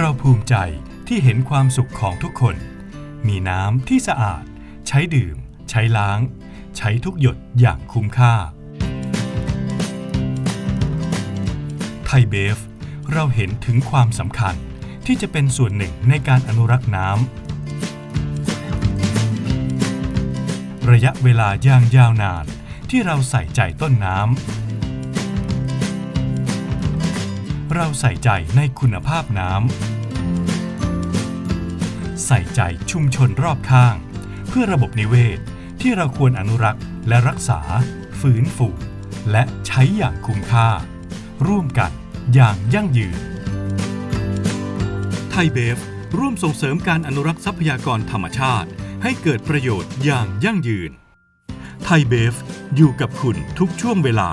เราภูมิใจที่เห็นความสุขของทุกคน มีน้ำที่สะอาด ใช้ดื่ม ใช้ล้าง ใช้ทุกหยดอย่างคุ้มค่า ไทยเบฟ เราเห็นถึงความสำคัญที่จะเป็นส่วนหนึ่งในการอนุรักษ์น้ำ ระยะเวลาอย่างยาวนานที่เราใส่ใจต้นน้ำ เราใส่ใจในคุณภาพน้ำใส่ใจชุมชนรอบข้าง เพื่อระบบนิเวศ ที่เราควรอนุรักษ์และรักษา ฟื้นฟู และใช้อย่างคุ้มค่า ร่วมกันอย่างยั่งยืน ไทยเบฟ ร่วมส่งเสริมการอนุรักษ์ทรัพยากรธรรมชาติ ให้เกิดประโยชน์อย่างยั่งยืน ไทยเบฟ อยู่กับคุณทุกช่วงเวลา